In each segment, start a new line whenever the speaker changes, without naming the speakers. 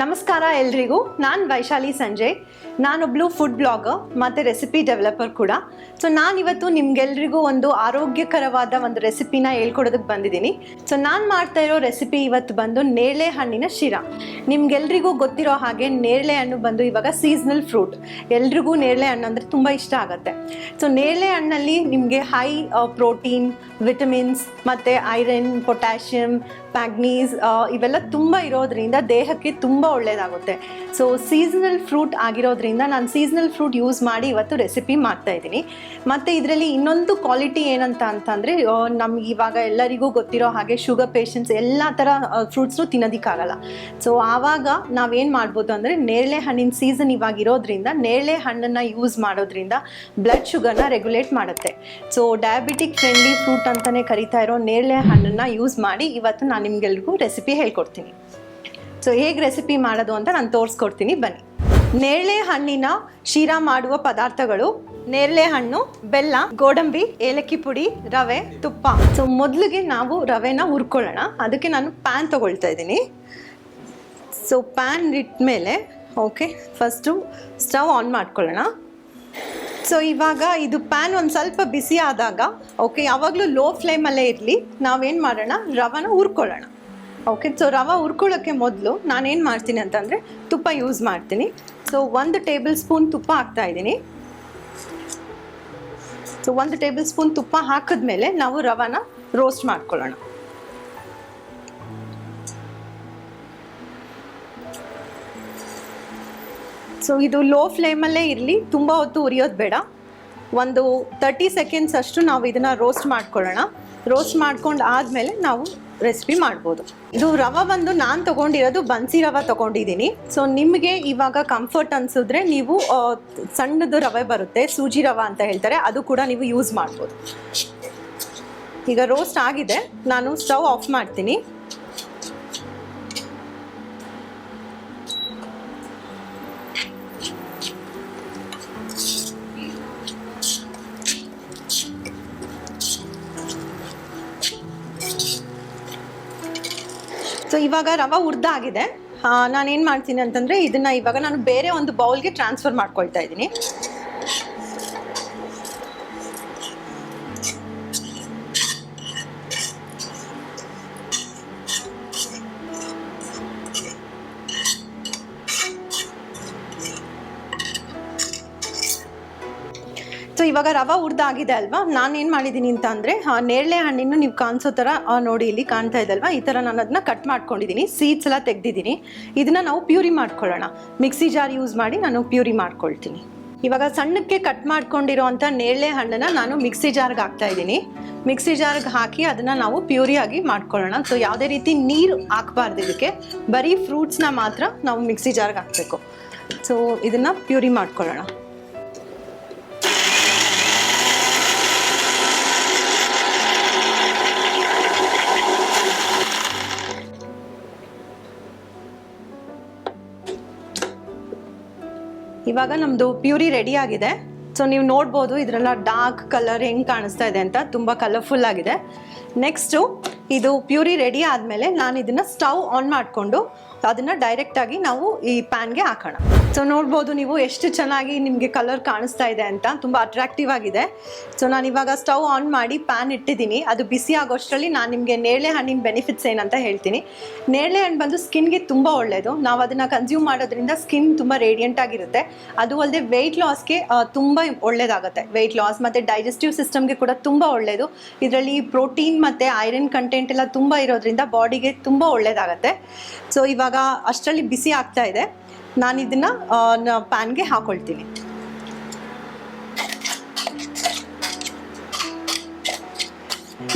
ನಮಸ್ಕಾರ ಎಲ್ರಿಗೂ. ನಾನು ವೈಶಾಲಿ ಸಂಜಯ್ ನಾನೊಬ್ಳು ಫುಡ್ ಬ್ಲಾಗರ್ ಮತ್ತು ರೆಸಿಪಿ ಡೆವಲಪರ್ ಕೂಡ. ಸೊ ನಾನಿವತ್ತು ನಿಮ್ಗೆಲ್ರಿಗೂ ಒಂದು ಆರೋಗ್ಯಕರವಾದ ಒಂದು ರೆಸಿಪಿನ ಹೇಳ್ಕೊಡೋದಕ್ಕೆ ಬಂದಿದ್ದೀನಿ. ಸೊ ನಾನು ಮಾಡ್ತಾ ಇರೋ ರೆಸಿಪಿ ಇವತ್ತು ಬಂದು ನೇರಳೆ ಹಣ್ಣಿನ ಶಿರ. ನಿಮ್ಗೆಲ್ರಿಗೂ ಗೊತ್ತಿರೋ ಹಾಗೆ ನೇರಳೆ ಹಣ್ಣು ಬಂದು ಇವಾಗ ಸೀಸ್ನಲ್ ಫ್ರೂಟ್ ಎಲ್ರಿಗೂ ನೇರಳೆ ಹಣ್ಣು ಅಂದರೆ ತುಂಬ ಇಷ್ಟ ಆಗುತ್ತೆ. ಸೊ ನೇರಳೆ ಹಣ್ಣಲ್ಲಿ ನಿಮಗೆ ಹೈ ಪ್ರೋಟೀನ್ ವಿಟಮಿನ್ಸ್ ಮತ್ತು ಐರನ್ ಪೊಟ್ಯಾಷಿಯಂ ಮ್ಯಾಗ್ನೀಸ್ ಇವೆಲ್ಲ ತುಂಬ ಇರೋದ್ರಿಂದ ದೇಹಕ್ಕೆ ತುಂಬ ಒಳ್ಳೆಯದಾಗುತ್ತೆ ಸೊ ಸೀಸನಲ್ ಫ್ರೂಟ್ ಆಗಿರೋದ್ರಿಂದ ನಾನು ಸೀಸನಲ್ ಫ್ರೂಟ್ ಯೂಸ್ ಮಾಡಿ ಇವತ್ತು ರೆಸಿಪಿ ಮಾಡ್ತಾ ಇದ್ದೀನಿ. ಮತ್ತು ಇದರಲ್ಲಿ ಇನ್ನೊಂದು ಕ್ವಾಲಿಟಿ ಏನಂತ ಅಂತಂದರೆ ನಮ್ಗೆ ಇವಾಗ ಎಲ್ಲರಿಗೂ ಗೊತ್ತಿರೋ ಹಾಗೆ ಶುಗರ್ ಪೇಷಂಟ್ಸ್ ಎಲ್ಲ ಥರ ಫ್ರೂಟ್ಸ್ನು ತಿನ್ನೋದಕ್ಕಾಗಲ್ಲ. ಸೊ ಆವಾಗ ನಾವೇನು ಮಾಡ್ಬೋದು ಅಂದರೆ ನೇರಳೆ ಹಣ್ಣಿನ ಸೀಸನ್ ಇವಾಗ ಇರೋದ್ರಿಂದ, ನೇರಳೆ ಹಣ್ಣನ್ನು ಯೂಸ್ ಮಾಡೋದ್ರಿಂದ ಬ್ಲಡ್ ಶುಗರ್ನ ರೆಗ್ಯುಲೇಟ್ ಮಾಡುತ್ತೆ. ಸೊ ಡಯಾಬಿಟಿಕ್ ಫ್ರೆಂಡ್ಲಿ ಫ್ರೂಟ್ ಅಂತಲೇ ಕರಿತಾ ಇರೋ ನೇರಳೆ ಹಣ್ಣನ್ನು ಯೂಸ್ ಮಾಡಿ ಇವತ್ತು ನಾನು ನಿಮ್ಗೆಲ್ರಿಗೂ ರೆಸಿಪಿ ಹೇಳ್ಕೊಡ್ತೀನಿ. ಸೊ ಹೇಗೆ ರೆಸಿಪಿ ಮಾಡೋದು ಅಂತ ನಾನು ತೋರಿಸ್ಕೊಡ್ತೀನಿ, ಬನ್ನಿ. ನೇರಳೆ ಹಣ್ಣಿನ ಶೀರಾ ಮಾಡುವ ಪದಾರ್ಥಗಳು. ನೇರಳೆ ಹಣ್ಣು ಬೆಲ್ಲ, ಗೋಡಂಬಿ, ಏಲಕ್ಕಿ ಪುಡಿ, ರವೆ, ತುಪ್ಪ. ಸೊ ಮೊದಲಿಗೆ ನಾವು ರವೆನ ಹುರ್ಕೊಳ್ಳೋಣ. ಅದಕ್ಕೆ ನಾನು ಪ್ಯಾನ್ ತಗೊಳ್ತಾ ಇದ್ದೀನಿ. ಸೊ ಪ್ಯಾನ್ ಇಟ್ಮೇಲೆ ಓಕೆ ಫಸ್ಟು ಸ್ಟವ್ ಆನ್ ಮಾಡ್ಕೊಳ್ಳೋಣ. ಸೊ ಇವಾಗ ಇದು ಪ್ಯಾನ್ ಒಂದು ಸ್ವಲ್ಪ ಬಿಸಿ ಆದಾಗ ಓಕೆ ಯಾವಾಗಲೂ ಲೋ ಫ್ಲೇಮಲ್ಲೇ ಇರಲಿ. ನಾವೇನು ಮಾಡೋಣ? ರವನ ಹುರ್ಕೊಳ್ಳೋಣ. ಓಕೆ ಸೊ ರವೆ ಹುರ್ಕೊಳ್ಳೋಕ್ಕೆ ಮೊದಲು ನಾನೇನು ಮಾಡ್ತೀನಿ ಅಂತಂದರೆ ತುಪ್ಪ ಯೂಸ್ ಮಾಡ್ತೀನಿ. ಸೊ ಒಂದು ಟೇಬಲ್ ಸ್ಪೂನ್ ತುಪ್ಪ ಹಾಕ್ತಾ ಇದ್ದೀನಿ. ಸೊ ಒಂದು ಟೇಬಲ್ ಸ್ಪೂನ್ ತುಪ್ಪ ಹಾಕಿದ್ಮೇಲೆ ನಾವು ರವಾನ ರೋಸ್ಟ್ ಮಾಡ್ಕೊಳ್ಳೋಣ. ಸೊ ಇದು ಲೋ ಫ್ಲೇಮಲ್ಲೇ ಇರಲಿ, ತುಂಬ ಹೊತ್ತು ಉರಿಯೋದು ಬೇಡ. ಒಂದು ತರ್ಟಿ ಸೆಕೆಂಡ್ಸ್ ಅಷ್ಟು ನಾವು ಇದನ್ನು ರೋಸ್ಟ್ ಮಾಡ್ಕೊಳ್ಳೋಣ. ರೋಸ್ಟ್ ಮಾಡ್ಕೊಂಡು ಆದಮೇಲೆ ನಾವು ರೆಸಿಪಿ ಮಾಡ್ಬೋದು. ಇದು ರವೆ ಬಂದು ನಾನು ತೊಗೊಂಡಿರೋದು ಬನ್ಸಿ ರವೆ ತೊಗೊಂಡಿದ್ದೀನಿ. ಸೊ ನಿಮಗೆ ಇವಾಗ ಕಂಫರ್ಟ್ ಅನ್ಸಿದ್ರೆ ನೀವು ಸಣ್ಣದು ರವೆ ಬರುತ್ತೆ, ಸೂಜಿ ರವೆ ಅಂತ ಹೇಳ್ತಾರೆ, ಅದು ಕೂಡ ನೀವು ಯೂಸ್ ಮಾಡ್ಬೋದು. ಈಗ ರೋಸ್ಟ್ ಆಗಿದೆ. ನಾನು ಸ್ಟವ್ ಆಫ್ ಮಾಡ್ತೀನಿ. ಸೊ ಇವಾಗ ರವೆ ಹುರ್ದಾಗಿದೆ. ನಾನೇನು ಮಾಡ್ತೀನಿ ಅಂತಂದರೆ, ಇದನ್ನು ಇವಾಗ ನಾನು ಬೇರೆ ಒಂದು ಬೌಲ್ಗೆ ಟ್ರಾನ್ಸ್ಫರ್ ಮಾಡ್ಕೊಳ್ತಾ ಇದ್ದೀನಿ. ಸೊ ಇವಾಗ ರವೆ ಹುರ್ದಾಗಿದೆ ಅಲ್ವಾ? ನಾನು ಏನು ಮಾಡಿದ್ದೀನಿ ಅಂತ ಅಂದರೆ ನೇರಳೆ ಹಣ್ಣಿನ ನೀವು ಕಾಣಿಸೋ ಥರ ನೋಡಿ ಇಲ್ಲಿ ಕಾಣ್ತಾ ಇದೆ ಅಲ್ವಾ? ಈ ಥರ ನಾನು ಅದನ್ನ ಕಟ್ ಮಾಡ್ಕೊಂಡಿದ್ದೀನಿ ಸೀಡ್ಸ್ ಎಲ್ಲ ತೆಗೆದಿದ್ದೀನಿ ಇದನ್ನು ನಾವು ಪ್ಯೂರಿ ಮಾಡ್ಕೊಳ್ಳೋಣ. ಮಿಕ್ಸಿ ಜಾರ್ ಯೂಸ್ ಮಾಡಿ ನಾನು ಪ್ಯೂರಿ ಮಾಡ್ಕೊಳ್ತೀನಿ. ಇವಾಗ ಸಣ್ಣಕ್ಕೆ ಕಟ್ ಮಾಡ್ಕೊಂಡಿರೋವಂಥ ನೇರಳೆ ಹಣ್ಣನ್ನು ನಾನು ಮಿಕ್ಸಿ ಜಾರ್ಗೆ ಹಾಕ್ತಾ ಇದ್ದೀನಿ ಮಿಕ್ಸಿ ಜಾರ್ಗೆ ಹಾಕಿ ಅದನ್ನು ನಾವು ಪ್ಯೂರಿಯಾಗಿ ಮಾಡ್ಕೊಳ್ಳೋಣ. ಸೊ ಯಾವುದೇ ರೀತಿ ನೀರು ಹಾಕಬಾರ್ದು ಇದಕ್ಕೆ. ಬರೀ ಫ್ರೂಟ್ಸ್ನ ಮಾತ್ರ ನಾವು ಮಿಕ್ಸಿ ಜಾರ್ಗೆ ಹಾಕಬೇಕು. ಸೊ ಇದನ್ನು ಪ್ಯೂರಿ ಮಾಡ್ಕೊಳ್ಳೋಣ. ಇವಾಗ ನಮ್ಮದು ಪ್ಯೂರಿ ರೆಡಿ ಆಗಿದೆ. ಸೊ ನೀವು ನೋಡ್ಬೋದು ಇದರೆಲ್ಲ ಡಾರ್ಕ್ ಕಲರ್ ಹೆಂಗೆ ಕಾಣಿಸ್ತಾ ಇದೆ ಅಂತ ತುಂಬ ಕಲರ್ಫುಲ್ ಆಗಿದೆ. ನೆಕ್ಸ್ಟು ಇದು ಪ್ಯೂರಿ ರೆಡಿ ಆದಮೇಲೆ ನಾನು ಇದನ್ನು ಸ್ಟವ್ ಆನ್ ಮಾಡಿಕೊಂಡು ಅದನ್ನು ಡೈರೆಕ್ಟಾಗಿ ನಾವು ಈ ಪ್ಯಾನ್ಗೆ ಹಾಕೋಣ. ಸೊ ನೋಡ್ಬೋದು ನೀವು ಎಷ್ಟು ಚೆನ್ನಾಗಿ ನಿಮಗೆ ಕಲರ್ ಕಾಣಿಸ್ತಾ ಇದೆ ಅಂತ, ತುಂಬ ಅಟ್ರಾಕ್ಟಿವ್ ಆಗಿದೆ. ಸೊ ನಾನು ಇವಾಗ ಸ್ಟವ್ ಆನ್ ಮಾಡಿ ಪ್ಯಾನ್ ಇಟ್ಟಿದ್ದೀನಿ. ಅದು ಬಿಸಿ ಆಗೋಷ್ಟರಲ್ಲಿ ನಾನು ನಿಮಗೆ ನೇರಳೆ ಹಣ್ಣಿನ ಬೆನಿಫಿಟ್ಸ್ ಏನಂತ ಹೇಳ್ತೀನಿ. ನೇರಳೆ ಹಣ್ಣು ಬಂದು ಸ್ಕಿನ್ಗೆ ತುಂಬ ಒಳ್ಳೆಯದು ನಾವು ಅದನ್ನು ಕನ್ಸ್ಯೂಮ್ ಮಾಡೋದ್ರಿಂದ ಸ್ಕಿನ್ ತುಂಬ ರೇಡಿಯಂಟ್ ಆಗಿರುತ್ತೆ. ಅದು ಅಲ್ಲದೆ ವೆಯ್ಟ್ ಲಾಸ್ಗೆ ತುಂಬ ಒಳ್ಳೆಯದಾಗುತ್ತೆ ವೆಯ್ಟ್ ಲಾಸ್ ಮತ್ತು ಡೈಜೆಸ್ಟಿವ್ ಸಿಸ್ಟಮ್ಗೆ ಕೂಡ ತುಂಬ ಒಳ್ಳೆಯದು ಇದರಲ್ಲಿ ಪ್ರೋಟೀನ್ ಮತ್ತು ಐರನ್ ಕಂಟೆಂಟ್ ಎಲ್ಲ ತುಂಬ ಇರೋದ್ರಿಂದ ಬಾಡಿಗೆ ತುಂಬ ಒಳ್ಳೇದಾಗತ್ತೆ. ಸೊ ಇವಾಗ ಅಷ್ಟರಲ್ಲಿ ಬಿಸಿ ಆಗ್ತಾ ಇದೆ. ನಾನು ಇದನ್ನು ಪ್ಯಾನ್ಗೆ ಹಾಕೊಳ್ತೀನಿ.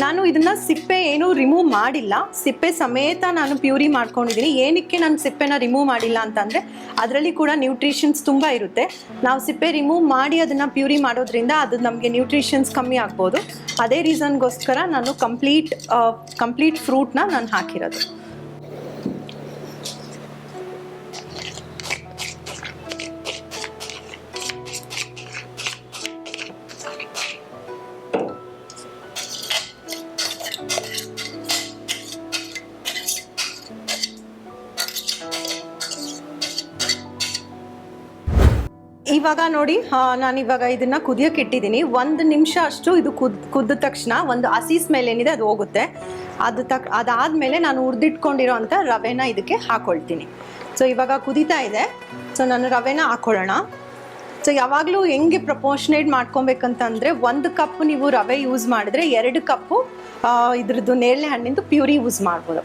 ನಾನು ಇದನ್ನ ಸಿಪ್ಪೆ ಏನೂ ರಿಮೂವ್ ಮಾಡಿಲ್ಲ. ಸಿಪ್ಪೆ ಸಮೇತ ನಾನು ಪ್ಯೂರಿ ಮಾಡ್ಕೊಂಡಿದ್ದೀನಿ ಏನಕ್ಕೆ ನಾನು ಸಿಪ್ಪೆನ ರಿಮೂವ್ ಮಾಡಿಲ್ಲ ಅಂತಂದ್ರೆ, ಅದರಲ್ಲಿ ಕೂಡ ನ್ಯೂಟ್ರಿಷನ್ಸ್ ತುಂಬ ಇರುತ್ತೆ. ನಾವು ಸಿಪ್ಪೆ ರಿಮೂವ್ ಮಾಡಿ ಅದನ್ನು ಪ್ಯೂರಿ ಮಾಡೋದ್ರಿಂದ ಅದು ನಮಗೆ ನ್ಯೂಟ್ರಿಷನ್ಸ್ ಕಮ್ಮಿ ಆಗ್ಬೋದು. ಅದೇ ರೀಸನ್ಗೋಸ್ಕರ ನಾನು ಕಂಪ್ಲೀಟ್ ಕಂಪ್ಲೀಟ್ ಫ್ರೂಟ್ನ ನಾನು ಹಾಕಿರೋದು. ಇವಾಗ ನೋಡಿ ನಾನು ಇವಾಗ ಇದನ್ನ ಕುದಿಯೋಕೆ ಇಟ್ಟಿದ್ದೀನಿ. ಒಂದು ನಿಮಿಷ ಅಷ್ಟು ಇದು ಕುದ್, ಕುದ್ದ ತಕ್ಷಣ ಒಂದು ಹಸಿ ಸ್ಮೆಲ್ ಏನಿದೆ ಅದು ಹೋಗುತ್ತೆ. ಅದು ತಕ್, ಅದಾದಮೇಲೆ ನಾನು ಹುರಿದಿಟ್ಕೊಂಡಿರೋ ಅಂಥ ರವೆನ ಇದಕ್ಕೆ ಹಾಕ್ಕೊಳ್ತೀನಿ ಸೊ ಇವಾಗ ಕುದೀತಾ ಇದೆ. ಸೊ ನಾನು ರವೆನ ಹಾಕೊಳ್ಳೋಣ. ಸೊ ಯಾವಾಗಲೂ ಹೆಂಗೆ ಪ್ರಪೋರ್ಷನೇಟ್ ಮಾಡ್ಕೊಬೇಕಂತಂದರೆ ಒಂದು ಕಪ್ ನೀವು ರವೆ ಯೂಸ್ ಮಾಡಿದ್ರೆ ಎರಡು ಕಪ್ಪು ಇದ್ರದ್ದು ನೇರಳೆ ಹಣ್ಣಿಂದು ಪ್ಯೂರಿ ಯೂಸ್ ಮಾಡ್ಬೋದು.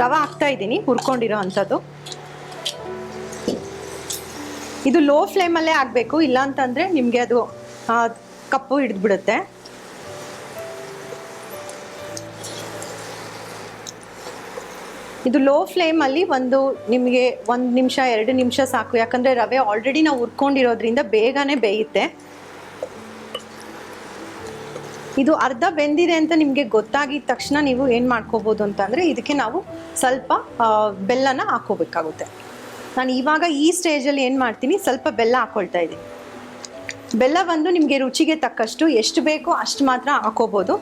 ರವೆ ಹಾಕ್ತಾ ಇದ್ದೀನಿ, ಹುರ್ಕೊಂಡಿರೋ ಅಂಥದ್ದು. ಇದು ಲೋ ಫ್ಲೇಮಲ್ಲೇ ಆಗಬೇಕು ಇಲ್ಲ ಅಂತಂದರೆ ನಿಮಗೆ ಅದು ಕಪ್ಪು ಹಿಡಿದ್ಬಿಡುತ್ತೆ. ಇದು ಲೋ ಫ್ಲೇಮಲ್ಲಿ ಒಂದು ನಿಮಗೆ ಒಂದು ನಿಮಿಷ, ಎರಡು ನಿಮಿಷ ಸಾಕು. ಯಾಕಂದರೆ ರವೆ ಆಲ್ರೆಡಿ ನಾವು ಹುರ್ಕೊಂಡಿರೋದ್ರಿಂದ ಬೇಗನೆ ಬೇಯುತ್ತೆ. ಇದು ಅರ್ಧ ಬೆಂದಿದೆ ಅಂತ ನಿಮಗೆ ಗೊತ್ತಾಗಿದ ತಕ್ಷಣ ನೀವು ಏನು ಮಾಡ್ಕೋಬೋದು ಅಂತಂದರೆ ಇದಕ್ಕೆ ನಾವು ಸ್ವಲ್ಪ ಬೆಲ್ಲನ ಹಾಕೋಬೇಕಾಗುತ್ತೆ ನಾನು ಇವಾಗ ಈ ಸ್ಟೇಜಲ್ಲಿ ಏನು ಮಾಡ್ತೀನಿ, ಸ್ವಲ್ಪ ಬೆಲ್ಲ ಹಾಕ್ಕೊಳ್ತಾ ಇದ್ದೀನಿ. ಬೆಲ್ಲ ಬಂದು ನಿಮಗೆ ರುಚಿಗೆ ತಕ್ಕಷ್ಟು ಎಷ್ಟು ಬೇಕೋ ಅಷ್ಟು ಮಾತ್ರ ಹಾಕೋಬೋದು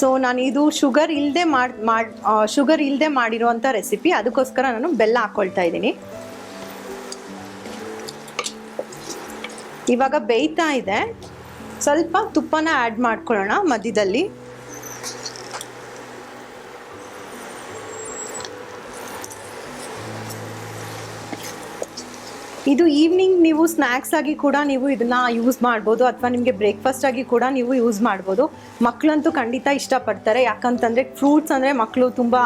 ಸೊ ನಾನು ಇದು ಶುಗರ್ ಇಲ್ಲದೆ ಮಾಡಿ ಮಾಡಿ ಶುಗರ್ ಇಲ್ಲದೆ ಮಾಡಿರುವಂಥ ರೆಸಿಪಿ ಅದಕ್ಕೋಸ್ಕರ ನಾನು ಬೆಲ್ಲ ಹಾಕ್ಕೊಳ್ತಾ ಇದ್ದೀನಿ. ಇವಾಗ ಬೇಯ್ತಾ ಇದೆ. ಸ್ವಲ್ಪ ತುಪ್ಪನ ಆ್ಯಡ್ ಮಾಡ್ಕೊಳ್ಳೋಣ ಮಧ್ಯದಲ್ಲಿ. ಇದು ಈವ್ನಿಂಗ್ ನೀವು ಸ್ನ್ಯಾಕ್ಸ್ ಆಗಿ ಕೂಡ ನೀವು ಇದನ್ನ ಯೂಸ್ ಮಾಡ್ಬೋದು ಅಥವಾ ನಿಮಗೆ ಬ್ರೇಕ್ಫಾಸ್ಟ್ ಆಗಿ ಕೂಡ ನೀವು ಯೂಸ್ ಮಾಡ್ಬೋದು. ಮಕ್ಕಳಂತೂ ಖಂಡಿತ ಇಷ್ಟಪಡ್ತಾರೆ. ಯಾಕಂತಂದರೆ ಫ್ರೂಟ್ಸ್ ಅಂದರೆ ಮಕ್ಕಳು ತುಂಬ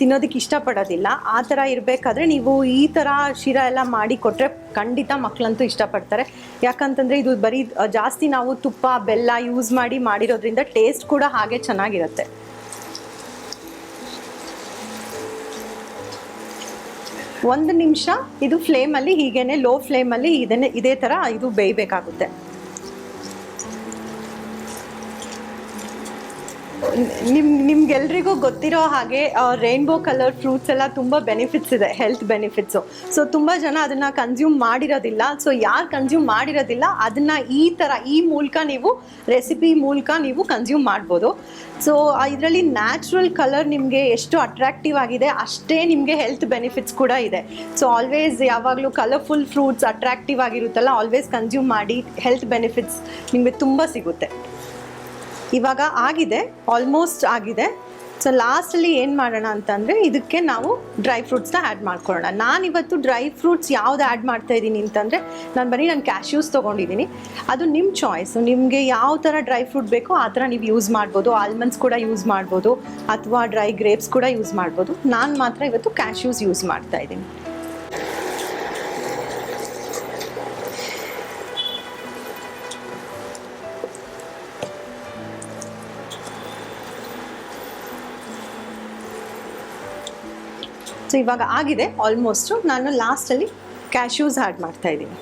ತಿನ್ನೋದಕ್ಕೆ ಇಷ್ಟಪಡೋದಿಲ್ಲ. ಆ ಥರ ಇರಬೇಕಾದ್ರೆ ನೀವು ಈ ಥರ ಶಿರಾ ಎಲ್ಲ ಮಾಡಿ ಕೊಟ್ಟರೆ ಖಂಡಿತ ಮಕ್ಕಳಂತೂ ಇಷ್ಟಪಡ್ತಾರೆ. ಯಾಕಂತಂದರೆ ಇದು ಬರೀ, ಜಾಸ್ತಿ ನಾವು ತುಪ್ಪ, ಬೆಲ್ಲ ಯೂಸ್ ಮಾಡಿ ಮಾಡಿರೋದ್ರಿಂದ ಟೇಸ್ಟ್ ಕೂಡ ಹಾಗೆ ಚೆನ್ನಾಗಿರುತ್ತೆ. ಒಂದು ನಿಮಿಷ ಇದು ಫ್ಲೇಮಲ್ಲಿ ಹೀಗೇನೆ ಲೋ ಫ್ಲೇಮಲ್ಲಿ ಇದನ್ನೇ ಇದೇ ಥರ ಇದು ಬೇಯಬೇಕಾಗುತ್ತೆ. ನಿಮ್ ನಿಮ್ಗೆಲ್ರಿಗೂ ಗೊತ್ತಿರೋ ಹಾಗೆ ರೈನ್ಬೋ ಕಲರ್ ಫ್ರೂಟ್ಸ್ ಎಲ್ಲ ತುಂಬ ಬೆನಿಫಿಟ್ಸ್ ಇದೆ ಹೆಲ್ತ್ ಬೆನಿಫಿಟ್ಸು ಸೊ ತುಂಬ ಜನ ಅದನ್ನು ಕನ್ಸ್ಯೂಮ್ ಮಾಡಿರೋದಿಲ್ಲ. ಸೊ ಯಾರು ಕನ್ಸ್ಯೂಮ್ ಮಾಡಿರೋದಿಲ್ಲ, ಅದನ್ನು ಈ ಥರ ಈ ಮೂಲಕ ನೀವು ರೆಸಿಪಿ ಮೂಲಕ ನೀವು ಕನ್ಸ್ಯೂಮ್ ಮಾಡ್ಬೋದು. ಸೊ ಇದರಲ್ಲಿ ನ್ಯಾಚುರಲ್ ಕಲರ್ ನಿಮಗೆ ಎಷ್ಟು ಅಟ್ರಾಕ್ಟಿವ್ ಆಗಿದೆ, ಅಷ್ಟೇ ನಿಮಗೆ ಹೆಲ್ತ್ ಬೆನಿಫಿಟ್ಸ್ ಕೂಡ ಇದೆ. ಸೊ ಆಲ್ವೇಸ್ ಯಾವಾಗಲೂ ಕಲರ್ಫುಲ್ ಫ್ರೂಟ್ಸ್ ಅಟ್ರಾಕ್ಟಿವ್ ಆಗಿರುತ್ತಲ್ಲ ಆಲ್ವೇಸ್ ಕನ್ಸ್ಯೂಮ್ ಮಾಡಿ ಹೆಲ್ತ್ ಬೆನಿಫಿಟ್ಸ್ ನಿಮಗೆ ತುಂಬ ಸಿಗುತ್ತೆ. ಇವಾಗ ಆಗಿದೆ ಆಲ್ಮೋಸ್ಟ್ ಆಗಿದೆ. ಸೊ ಲಾಸ್ಟಲ್ಲಿ ಏನು ಮಾಡೋಣ ಅಂತಂದರೆ, ಇದಕ್ಕೆ ನಾವು ಡ್ರೈ ಫ್ರೂಟ್ಸ್ನ ಆ್ಯಡ್ ಮಾಡ್ಕೊಳ್ಳೋಣ. ನಾನಿವತ್ತು ಡ್ರೈ ಫ್ರೂಟ್ಸ್ ಯಾವ್ದು ಆ್ಯಡ್ ಮಾಡ್ತಾ ಇದ್ದೀನಿ ಅಂತಂದರೆ, ನಾನು ಬರೀ ನಾನು ಕ್ಯಾಶ್ಯೂಸ್ ತೊಗೊಂಡಿದ್ದೀನಿ. ಅದು ನಿಮ್ಮ ಚಾಯ್ಸು ನಿಮಗೆ ಯಾವ ಥರ ಡ್ರೈ ಫ್ರೂಟ್ ಬೇಕೋ ಆ ಥರ ನೀವು ಯೂಸ್ ಮಾಡ್ಬೋದು. ಆಲ್ಮಂಡ್ಸ್ ಕೂಡ ಯೂಸ್ ಮಾಡ್ಬೋದು, ಅಥವಾ ಡ್ರೈ ಗ್ರೇಪ್ಸ್ ಕೂಡ ಯೂಸ್ ಮಾಡ್ಬೋದು. ನಾನು ಮಾತ್ರ ಇವತ್ತು ಕ್ಯಾಶ್ಯೂಸ್ ಯೂಸ್ ಮಾಡ್ತಾ ಇದ್ದೀನಿ. ಸೊ ಇವಾಗ ಆಗಿದೆ ಆಲ್ಮೋಸ್ಟು ನಾನು ಲಾಸ್ಟಲ್ಲಿ ಕ್ಯಾಶ್ಯೂಸ್ ಆ್ಯಡ್ ಮಾಡ್ತಾ ಇದ್ದೀನಿ.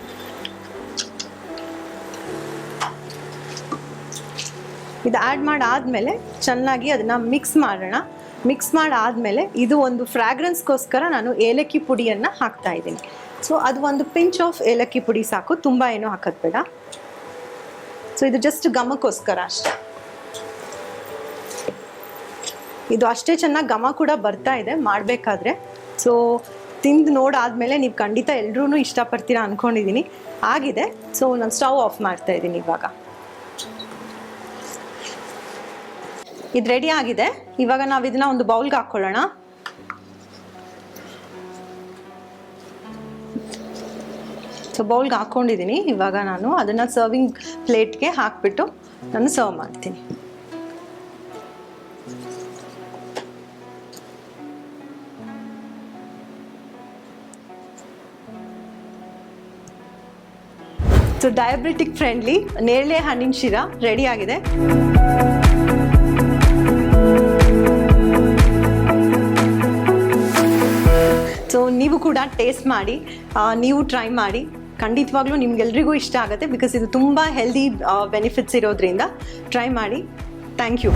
ಇದು ಆ್ಯಡ್ ಮಾಡಾದಮೇಲೆ ಚೆನ್ನಾಗಿ ಅದನ್ನು ಮಿಕ್ಸ್ ಮಾಡೋಣ. ಮಿಕ್ಸ್ ಮಾಡಾದಮೇಲೆ ಇದು ಒಂದು ಫ್ರ್ಯಾಗ್ರೆನ್ಸ್ಗೋಸ್ಕರ ನಾನು ಏಲಕ್ಕಿ ಪುಡಿಯನ್ನು ಹಾಕ್ತಾ ಇದ್ದೀನಿ. ಸೊ ಅದು ಒಂದು ಪಿಂಚ್ ಆಫ್ ಏಲಕ್ಕಿ ಪುಡಿ ಸಾಕು, ತುಂಬ ಏನೂ ಹಾಕೋದು ಬೇಡ. ಸೊ ಇದು ಜಸ್ಟ್ ಗಮಕ್ಕೋಸ್ಕರ ಅಷ್ಟೆ. ಇದು ಅಷ್ಟೇ ಚೆನ್ನಾಗಿ ಘಮ ಕೂಡ ಬರ್ತಾ ಇದೆ, ಮಾಡಬೇಕಾದ್ರೆ. ಸೊ ತಿಂದು ನೋಡಾದಮೇಲೆ ನೀವು ಖಂಡಿತ ಎಲ್ಲರೂ ಇಷ್ಟಪಡ್ತೀರಾ ಅಂದ್ಕೊಂಡಿದ್ದೀನಿ ಆಗಿದೆ. ಸೊ ನಾನು ಸ್ಟವ್ ಆಫ್ ಮಾಡ್ತಾ ಇದ್ದೀನಿ ಇವಾಗ. ಇದು ರೆಡಿ ಆಗಿದೆ. ಇವಾಗ ನಾವು ಇದನ್ನ ಒಂದು ಬೌಲ್ಗೆ ಹಾಕ್ಕೊಳ್ಳೋಣ ಸೊ ಬೌಲ್ಗೆ ಹಾಕ್ಕೊಂಡಿದ್ದೀನಿ ಇವಾಗ ನಾನು ಅದನ್ನು ಸರ್ವಿಂಗ್ ಪ್ಲೇಟ್ಗೆ ಹಾಕ್ಬಿಟ್ಟು ನಾನು ಸರ್ವ್ ಮಾಡ್ತೀನಿ. ಸೊ ಡಯಾಬಿಟಿಕ್ ಫ್ರೆಂಡ್ಲಿ ನೇರಳೆ ಹಣ್ಣಿನ ಶಿರಾ ರೆಡಿ ಆಗಿದೆ. ಸೊ ನೀವು ಕೂಡ ಟೇಸ್ಟ್ ಮಾಡಿ ನೀವು ಟ್ರೈ ಮಾಡಿ. ಖಂಡಿತವಾಗ್ಲೂ ನಿಮ್ಗೆಲ್ರಿಗೂ ಇಷ್ಟ ಆಗುತ್ತೆ ಬಿಕಾಸ್ ಇದು ತುಂಬ ಹೆಲ್ದಿ ಬೆನಿಫಿಟ್ಸ್ ಇರೋದ್ರಿಂದ ಟ್ರೈ ಮಾಡಿ. Thank you